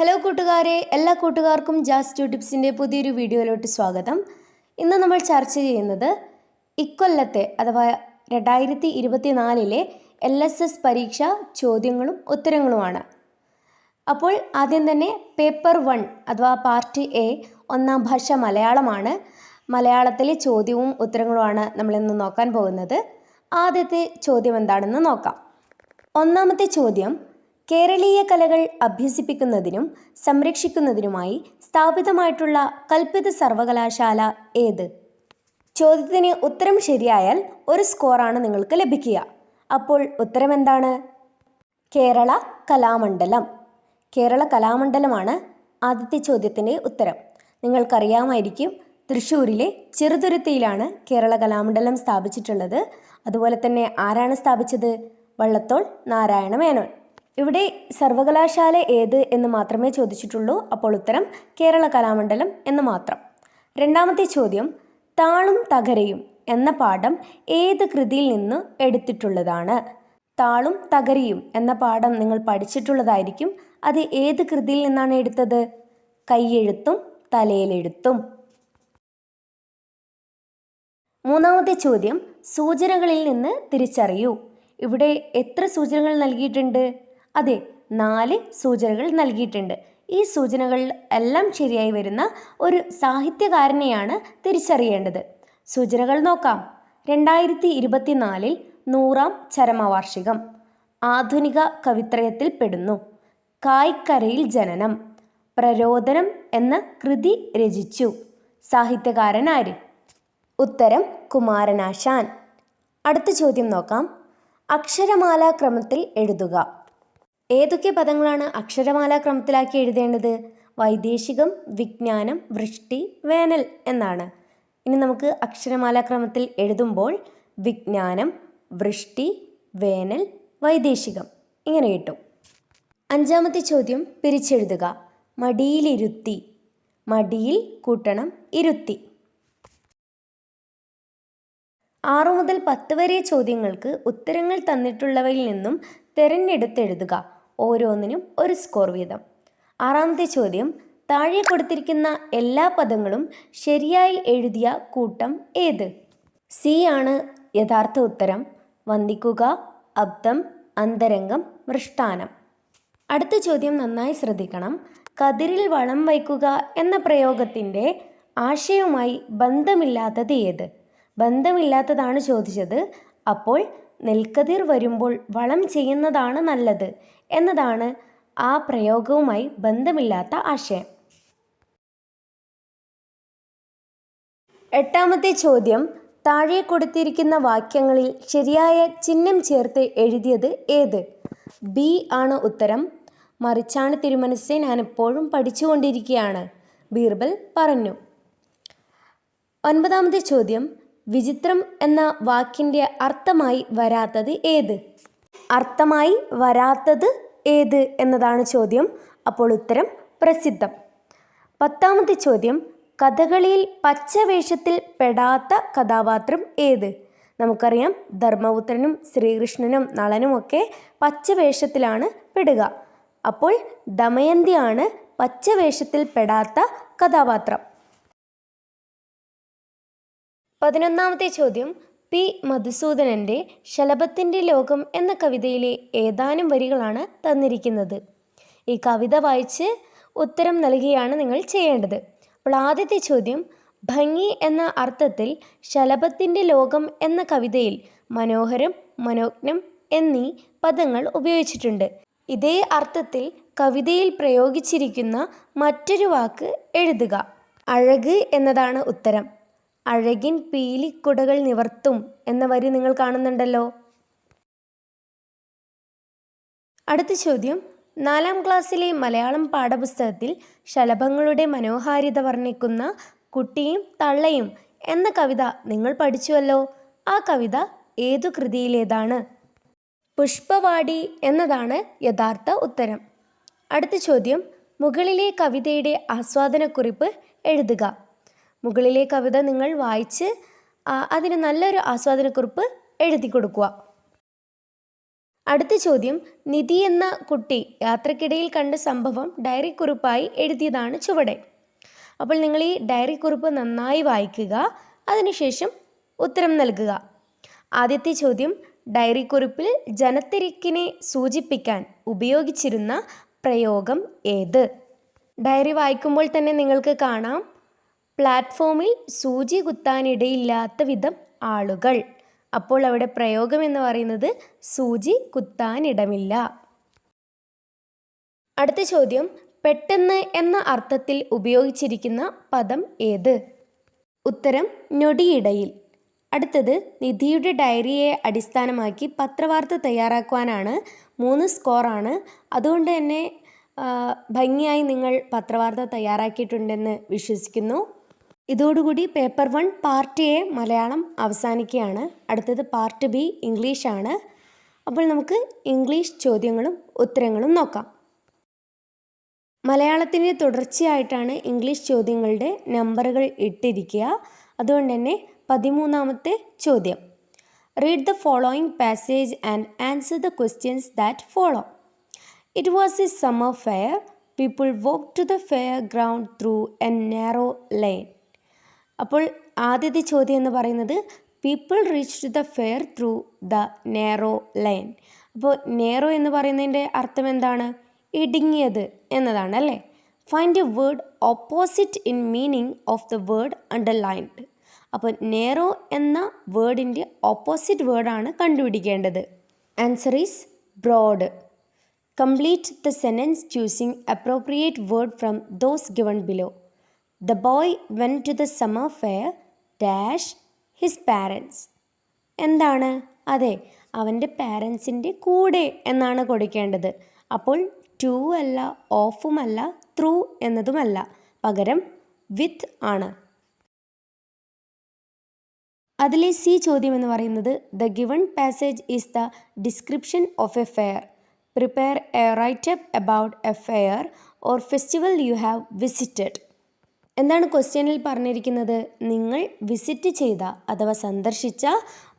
Hello കൂട്ടുകാരെ. എല്ലാ കൂട്ടുകാർക്കും ജാസ് ടു ടിപ്സിന്റെ പുതിയൊരു വീഡിയോയിലോട്ട് സ്വാഗതം. ഇന്ന് നമ്മൾ ചർച്ച ചെയ്യുന്നത് ഇക്കൊല്ലത്തെ അഥവാ രണ്ടായിരത്തി ഇരുപത്തി നാലിലെ എൽ എസ് എസ് പരീക്ഷ ചോദ്യങ്ങളും ഉത്തരങ്ങളുമാണ്. അപ്പോൾ ആദ്യം തന്നെ പേപ്പർ വൺ അഥവാ പാർട്ട് എ ഒന്നാം ഭാഷ മലയാളമാണ്. മലയാളത്തിലെ ചോദ്യവും ഉത്തരങ്ങളുമാണ് നമ്മളിന്ന് നോക്കാൻ പോകുന്നത്. ആദ്യത്തെ ചോദ്യം എന്താണെന്ന് നോക്കാം. ഒന്നാമത്തെ ചോദ്യം കേരളീയ കലകൾ അഭ്യസിപ്പിക്കുന്നതിനും സംരക്ഷിക്കുന്നതിനുമായി സ്ഥാപിതമായിട്ടുള്ള കൽപ്പിത സർവകലാശാല ഏത്? ചോദ്യത്തിന് ഉത്തരം ശരിയായാൽ ഒരു സ്കോറാണ് നിങ്ങൾക്ക് ലഭിക്കുക. അപ്പോൾ ഉത്തരം എന്താണ് കേരള കലാമണ്ഡലം. കേരള കലാമണ്ഡലമാണ് ആദ്യത്തെ ചോദ്യത്തിന്റെ ഉത്തരം. നിങ്ങൾക്കറിയാമായിരിക്കും തൃശ്ശൂരിലെ ചെറുതുരുത്തിയിലാണ് കേരള കലാമണ്ഡലം സ്ഥാപിച്ചിട്ടുള്ളത്. അതുപോലെ തന്നെ ആരാണ് സ്ഥാപിച്ചത്? വള്ളത്തോൾ നാരായണ മേനോൻ ഇവിടെ സർവകലാശാല ഏത് എന്ന് മാത്രമേ ചോദിച്ചിട്ടുള്ളൂ. അപ്പോൾ ഉത്തരം കേരള കലാമണ്ഡലം എന്ന് മാത്രം. രണ്ടാമത്തെ ചോദ്യം താളും തകരയും എന്ന പാഠം ഏത് കൃതിയിൽ നിന്ന് എടുത്തിട്ടുള്ളതാണ്? താളും തകരയും എന്ന പാഠം നിങ്ങൾ പഠിച്ചിട്ടുള്ളതായിരിക്കും. അത് ഏത് കൃതിയിൽ നിന്നാണ് എടുത്തത്? കൈയെഴുത്തും തലയിലെഴുത്തും. മൂന്നാമത്തെ ചോദ്യം സൂചനകളിൽ നിന്ന് തിരിച്ചറിയൂ. ഇവിടെ എത്ര സൂചനകൾ നൽകിയിട്ടുണ്ട്? അതെ നാല് സൂചനകൾ നൽകിയിട്ടുണ്ട്. ഈ സൂചനകൾ എല്ലാം ശരിയായി വരുന്ന ഒരു സാഹിത്യകാരനെയാണ് തിരിച്ചറിയേണ്ടത്. സൂചനകൾ നോക്കാം. രണ്ടായിരത്തി ഇരുപത്തിനാലിൽ നൂറാം ചരമവാർഷികം. ആധുനിക കവിത്രയത്തിൽ പെടുന്നു. കായ്ക്കരയിൽ ജനനം. പ്രരോദനം എന്ന കൃതി രചിച്ചു. സാഹിത്യകാരൻ ആര് ഉത്തരം കുമാരനാശാൻ. അടുത്ത ചോദ്യം നോക്കാം. അക്ഷരമാലാക്രമത്തിൽ എഴുതുക. ഏതൊക്കെ പദങ്ങളാണ് അക്ഷരമാല ക്രമത്തിലാക്കി എഴുതേണ്ടത്? വൈദേശികം വിജ്ഞാനം വൃഷ്ടി വേനൽ എന്നാണ്. ഇനി നമുക്ക് അക്ഷരമാല ക്രമത്തിൽ എഴുതുമ്പോൾ വിജ്ഞാനം വൃഷ്ടി വേനൽ വൈദേശികം ഇങ്ങനെ കിട്ടും. അഞ്ചാമത്തെ ചോദ്യം പിരിച്ചെഴുതുക. മടിയിലിരുത്തി. മടിയിൽ കൂട്ടണം ഇരുത്തി. ആറു മുതൽ പത്ത് വരെ ചോദ്യങ്ങൾക്ക് ഉത്തരങ്ങൾ തന്നിട്ടുള്ളവയിൽ നിന്നും തിരഞ്ഞെടുത്തെഴുതുക. ഓരോന്നിനും ഒരു സ്കോർ വീതം. ആറാമത്തെ ചോദ്യം താഴെ കൊടുത്തിരിക്കുന്ന എല്ലാ പദങ്ങളും ശരിയായി എഴുതിയ കൂട്ടം ഏത്? സി ആണ് യഥാർത്ഥ ഉത്തരം. വന്ദിക്കുക അബ്ദം അന്തരംഗം മൃഷ്ടാനം. അടുത്ത ചോദ്യം നന്നായി ശ്രദ്ധിക്കണം. കതിരിൽ വളം വയ്ക്കുക എന്ന പ്രയോഗത്തിന്റെ ആശയവുമായി ബന്ധമില്ലാത്തത് ഏത്? ബന്ധമില്ലാത്തതാണ് ചോദിച്ചത്. അപ്പോൾ നെൽക്കതിർ വരുമ്പോൾ വളം ചെയ്യുന്നതാണ് നല്ലത് എന്നതാണ് ആ പ്രയോഗവുമായി ബന്ധമില്ലാത്ത ആശയം. എട്ടാമത്തെ ചോദ്യം താഴെ കൊടുത്തിരിക്കുന്ന വാക്യങ്ങളിൽ ശരിയായ ചിഹ്നം ചേർത്ത് എഴുതിയത് ഏത്? ബി ആണ് ഉത്തരം. മറിച്ചാണ് തിരുമനസ്സെ ഞാൻ എപ്പോഴും പഠിച്ചുകൊണ്ടിരിക്കുകയാണ്. ബീർബൽ പറഞ്ഞു. ഒൻപതാമത്തെ ചോദ്യം വിചിത്രം എന്ന വാക്കിന്റെ അർത്ഥമായി വരാത്തത് ഏത്? അർത്ഥമായി വരാത്തത് ഏത് എന്നതാണ് ചോദ്യം. അപ്പോൾ ഉത്തരം പ്രസിദ്ധം. പത്താമത്തെ ചോദ്യം കഥകളിയിൽ പച്ചവേഷത്തിൽ പെടാത്ത കഥാപാത്രം ഏത്? നമുക്കറിയാം ധർമ്മപുത്രനും ശ്രീകൃഷ്ണനും നളനുമൊക്കെ പച്ചവേഷത്തിലാണ് പെടുക. അപ്പോൾ ദമയന്തിയാണ് പച്ചവേഷത്തിൽ പെടാത്ത കഥാപാത്രം. പതിനൊന്നാമത്തെ ചോദ്യം. പി. മധുസൂദനന്റെ ശലഭത്തിന്റെ ലോകം എന്ന കവിതയിലെ ഏതാനും വരികളാണ് തന്നിരിക്കുന്നത്. ഈ കവിത വായിച്ച് ഉത്തരം നൽകുകയാണ് നിങ്ങൾ ചെയ്യേണ്ടത്. അപ്പോൾ ആദ്യത്തെ ചോദ്യം. ഭംഗി എന്ന അർത്ഥത്തിൽ ശലഭത്തിന്റെ ലോകം എന്ന കവിതയിൽ മനോഹരം മനോജ്ഞം എന്നീ പദങ്ങൾ ഉപയോഗിച്ചിട്ടുണ്ട്. ഇതേ അർത്ഥത്തിൽ കവിതയിൽ പ്രയോഗിച്ചിരിക്കുന്ന മറ്റൊരു വാക്ക് എഴുതുക. അഴക് എന്നതാണ് ഉത്തരം. അഴകിൻ പീലിക്കുടകൾ നിവർത്തും എന്ന വരി നിങ്ങൾ കാണുന്നുണ്ടല്ലോ. അടുത്ത ചോദ്യം. നാലാം ക്ലാസ്സിലെ മലയാളം പാഠപുസ്തകത്തിൽ ശലഭങ്ങളുടെ മനോഹാരിത വർണിക്കുന്ന കുട്ടിയും തള്ളയും എന്ന കവിത നിങ്ങൾ പഠിച്ചുവല്ലോ. ആ കവിത ഏതു കൃതിയിലേതാണ്? പുഷ്പവാടി എന്നതാണ് യഥാർത്ഥ ഉത്തരം. അടുത്ത ചോദ്യം. മുകളിലെ കവിതയുടെ ആസ്വാദനക്കുറിപ്പ് എഴുതുക. മുകളിലെ കവിത നിങ്ങൾ വായിച്ച് അതിന് നല്ലൊരു ആസ്വാദനക്കുറിപ്പ് എഴുതി കൊടുക്കുക. അടുത്ത ചോദ്യം നിധി എന്ന കുട്ടി യാത്രക്കിടയിൽ കണ്ട സംഭവം ഡയറി കുറിപ്പായി എഴുതിയതാണ് ചുവടെ. അപ്പോൾ നിങ്ങൾ ഈ ഡയറി കുറിപ്പ് നന്നായി വായിക്കുക അതിനുശേഷം ഉത്തരം നൽകുക. ആദ്യത്തെ ചോദ്യം ഡയറി കുറിപ്പിൽ ജനത്തിരക്കിനെ സൂചിപ്പിക്കാൻ ഉപയോഗിച്ചിരുന്ന പ്രയോഗം ഏത്? ഡയറി വായിക്കുമ്പോൾ തന്നെ നിങ്ങൾക്ക് കാണാം പ്ലാറ്റ്ഫോമിൽ സൂചി കുത്താനിടയില്ലാത്ത വിധം ആളുകൾ. അപ്പോൾ അവിടെ പ്രയോഗം എന്ന് പറയുന്നത് സൂചി കുത്താനിടമില്ല അടുത്ത ചോദ്യം പെട്ടെന്ന് എന്ന അർത്ഥത്തിൽ ഉപയോഗിച്ചിരിക്കുന്ന പദം ഏത്? ഉത്തരം ഞൊടിയിടയിൽ. അടുത്തത് നിധിയുടെ ഡയറിയെ അടിസ്ഥാനമാക്കി പത്രവാർത്ത തയ്യാറാക്കുവാനാണ് മൂന്ന് സ്കോറാണ് അതുകൊണ്ട് തന്നെ ഭംഗിയായി നിങ്ങൾ പത്രവാർത്ത തയ്യാറാക്കിയിട്ടുണ്ടെന്ന് വിശ്വസിക്കുന്നു. ഇതോടുകൂടി paper one part A Malayalam അവസാനിക്കുകയാണ്. അടുത്തത് പാർട്ട് ബി ഇംഗ്ലീഷാണ് അപ്പോൾ നമുക്ക് ഇംഗ്ലീഷ് ചോദ്യങ്ങളും ഉത്തരങ്ങളും നോക്കാം. മലയാളത്തിന്റെ തുടർച്ചയായിട്ടാണ് ഇംഗ്ലീഷ് ചോദ്യങ്ങളുടെ നമ്പറുകൾ ഇട്ടിരിക്കുക. അതുകൊണ്ട് തന്നെ പതിമൂന്നാമത്തെ ചോദ്യം. Read the following passage and answer the questions that follow it was a summer fair people walk to the fair ground through a narrow lane അപ്പോൾ ആദ്യത്തെ ചോദ്യം എന്ന് പറയുന്നത് people reach the fair through the narrow lane അപ്പോൾ narrow എന്ന് പറയുന്നതിന്റെ അർത്ഥം എന്താണ്? ഇടുങ്ങിയത് എന്നതാണ് അല്ലേ? Find a word opposite in meaning of the word underlined അപ്പോൾ നേറോ എന്ന വേർഡിന്റെ ഓപ്പോസിറ്റ് വേർഡാണ് കണ്ടുപിടിക്കേണ്ടത്. Answer is broad complete the sentence choosing appropriate word from those given below the boy went to the summer fair dash his parents എന്താണ്? അതെ അവന്റെ പാരൻസിന്റെ കൂടെ എന്നാണ് കൊടുക്കേണ്ടത്. അപ്പോൾ ടു അല്ല ഓഫുമല്ല ത്രൂ എന്നതുമല്ല പകരം വിത്ത് ആണ്. അതിലെ സി ചോദ്യം എന്ന് പറയുന്നത് the given passage is the description of a fair prepare a write up about a fair or festival you have visited എന്താണ് ക്വസ്റ്റ്യനിൽ പറഞ്ഞിരിക്കുന്നത്? നിങ്ങൾ വിസിറ്റ് ചെയ്ത അഥവാ സന്ദർശിച്ച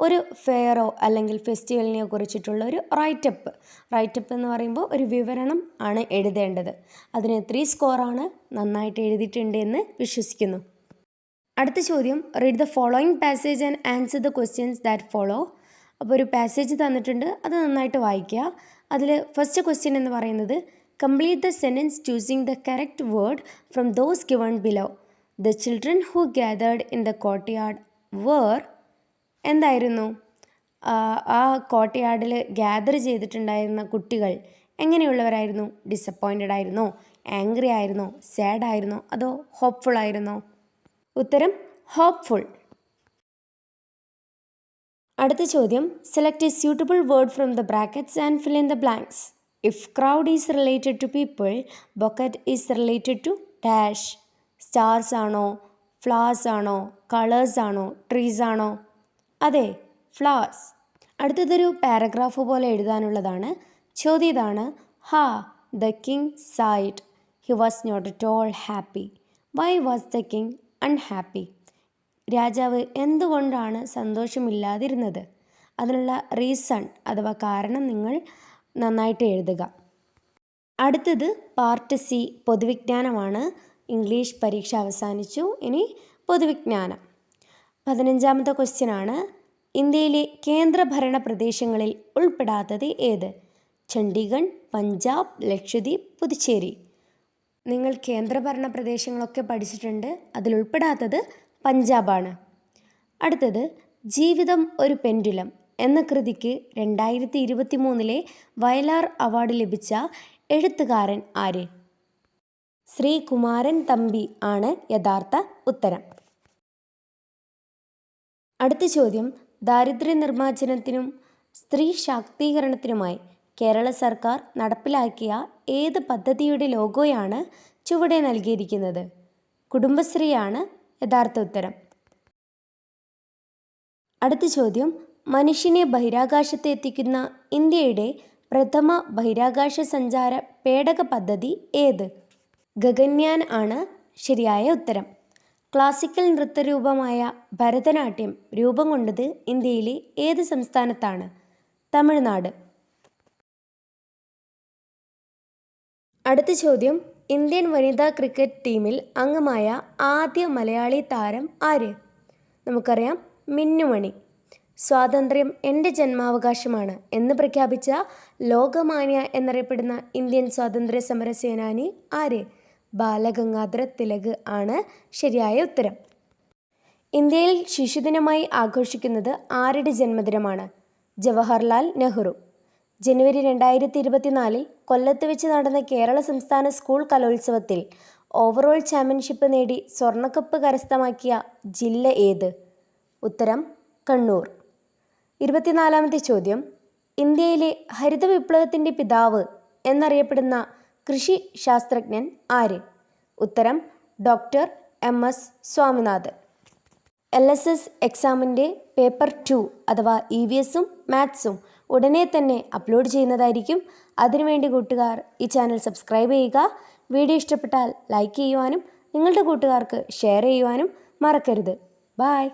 ഒരു ഫെയറോ അല്ലെങ്കിൽ ഫെസ്റ്റിവലിനെ കുറിച്ചിട്ടുള്ള ഒരു റൈറ്റപ്പ്. റൈറ്റപ്പ് എന്ന് പറയുമ്പോൾ ഒരു വിവരണം ആണ് എഴുതേണ്ടത്. അതിന് ത്രീ സ്കോറാണ് നന്നായിട്ട് എഴുതിയിട്ടുണ്ട് എന്ന് വിശ്വസിക്കുന്നു. അടുത്ത ചോദ്യം. Read the following passage and answer the questions that follow അപ്പോൾ ഒരു പാസേജ് തന്നിട്ടുണ്ട്. അത് നന്നായിട്ട് വായിക്കുക. അതിൽ ഫസ്റ്റ് ക്വസ്റ്റ്യൻ എന്ന് പറയുന്നത് complete the sentence choosing the correct word from those given below. The children who gathered in the courtyard were എന്തായിരുന്നു? ആ, കോട്ടയാർഡിൽ ഗ്യാദർ ചെയ്തിട്ടുണ്ടായിരുന്ന കുട്ടികൾ എങ്ങനെയുള്ളവരായിരുന്നു? ഡിസപ്പോയിന്റഡ് ആയിരുന്നോ? ആംഗ്രി ആയിരുന്നോ? സാഡ് ആയിരുന്നോ? അതോ ഹോപ്പ്ഫുൾ ആയിരുന്നോ? ഉത്തരം ഹോപ്പ്ഫുൾ അടുത്ത ചോദ്യം select a suitable word from the brackets and fill in the blanks if crowd is related to people bouquet is related to dash stars ആണോ ഫ്ലവേഴ്സ് ആണോ കളേഴ്സ് ആണോ ട്രീസ് ആണോ? അതെ ഫ്ലവേഴ്സ് അടുത്തതൊരു പാരഗ്രാഫ് പോലെ എഴുതാനുള്ളതാണ്. ചോദ്യം ഇതാണ് ഹാ the king sighed he was not at all happy why was the king unhappy രാജാവ് എന്തുകൊണ്ടാണ് സന്തോഷമില്ലാതിരുന്നത്? അതിനുള്ള റീസൺ അഥവാ കാരണം നിങ്ങൾ നന്നായിട്ട് എഴുതുക. അടുത്തത് പാർട്ട് സി പൊതുവിജ്ഞാനമാണ്. ഇംഗ്ലീഷ് പരീക്ഷ അവസാനിച്ചു. ഇനി പൊതുവിജ്ഞാനം. പതിനഞ്ചാമത്തെ ക്വസ്റ്റ്യൻ ആണ്. ഇന്ത്യയിലെ കേന്ദ്രഭരണ പ്രദേശങ്ങളിൽ ഉൾപ്പെടാത്തത് ഏത്? ചണ്ഡീഗഡ് പഞ്ചാബ് ലക്ഷദ്വീപ് പുതുച്ചേരി. നിങ്ങൾ കേന്ദ്രഭരണ പ്രദേശങ്ങളൊക്കെ പഠിച്ചിട്ടുണ്ട്. അതിലുൾപ്പെടാത്തത് പഞ്ചാബാണ്. അടുത്തത് ജീവിതം ഒരു പെൻഡുലം. എന്ന കൃതിക്ക് രണ്ടായിരത്തി ഇരുപത്തി മൂന്നിലെ വയലാർ അവാർഡ് ലഭിച്ച എഴുത്തുകാരൻ ആര്? ശ്രീകുമാരൻ തമ്പി ആണ് യഥാർത്ഥ ഉത്തരം. അടുത്ത ചോദ്യം. ദാരിദ്ര്യ നിർമ്മാർജനത്തിനും സ്ത്രീ ശാക്തീകരണത്തിനുമായി കേരള സർക്കാർ നടപ്പിലാക്കിയ ഏത് പദ്ധതിയുടെ ലോഗോയാണ് ചുവടെ നൽകിയിരിക്കുന്നത്? കുടുംബശ്രീയാണ് യഥാർത്ഥ ഉത്തരം. അടുത്ത ചോദ്യം. മനുഷ്യനെ ബഹിരാകാശത്ത് എത്തിക്കുന്ന ഇന്ത്യയുടെ പ്രഥമ ബഹിരാകാശ സഞ്ചാര പേടക പദ്ധതി ഏത്? ഗഗന്യാൻ ആണ് ശരിയായ ഉത്തരം. ക്ലാസിക്കൽ നൃത്തരൂപമായ ഭരതനാട്യം രൂപം കൊണ്ടത് ഇന്ത്യയിലെ ഏത് സംസ്ഥാനത്താണ്? തമിഴ്നാട്. അടുത്ത ചോദ്യം. ഇന്ത്യൻ വനിതാ ക്രിക്കറ്റ് ടീമിൽ അംഗമായ ആദ്യ മലയാളി താരം ആര്? നമുക്കറിയാം മിന്നുമണി. സ്വാതന്ത്ര്യം എന്റെ ജന്മാവകാശമാണ് എന്ന് പ്രഖ്യാപിച്ച ലോകമാന്യ എന്നറിയപ്പെടുന്ന ഇന്ത്യൻ സ്വാതന്ത്ര്യ സമര സേനാനി ആര്? ബാലഗംഗാധര തിലക് ആണ് ശരിയായ ഉത്തരം. ഇന്ത്യയിൽ ശിശുദിനമായി ആഘോഷിക്കുന്നത് ആരുടെ ജന്മദിനമാണ്? ജവഹർലാൽ നെഹ്റു. ജനുവരി രണ്ടായിരത്തി ഇരുപത്തിനാലിൽ കൊല്ലത്ത് വെച്ച് നടന്ന കേരള സംസ്ഥാന സ്കൂൾ കലോത്സവത്തിൽ ഓവറോൾ ചാമ്പ്യൻഷിപ്പ് നേടി സ്വർണക്കപ്പ് കരസ്ഥമാക്കിയ ജില്ല ഏത്? ഉത്തരം കണ്ണൂർ. ഇരുപത്തിനാലാമത്തെ ചോദ്യം. ഇന്ത്യയിലെ ഹരിത വിപ്ലവത്തിന്റെ പിതാവ് എന്നറിയപ്പെടുന്ന കൃഷി ശാസ്ത്രജ്ഞൻ ആര്? ഉത്തരം doctor M S Swaminathan. L S S എക്സാമിന്റെ പേപ്പർ ടു അഥവാ ഇ വി എസും മാത്സും ഉടനെ തന്നെ അപ്ലോഡ് ചെയ്യുന്നതായിരിക്കും. അതിനുവേണ്ടി കൂട്ടുകാർ ഈ ചാനൽ സബ്സ്ക്രൈബ് ചെയ്യുക. വീഡിയോ ഇഷ്ടപ്പെട്ടാൽ ലൈക്ക് ചെയ്യുവാനും നിങ്ങളുടെ കൂട്ടുകാർക്ക് ഷെയർ ചെയ്യുവാനും മറക്കരുത്. ബായ്.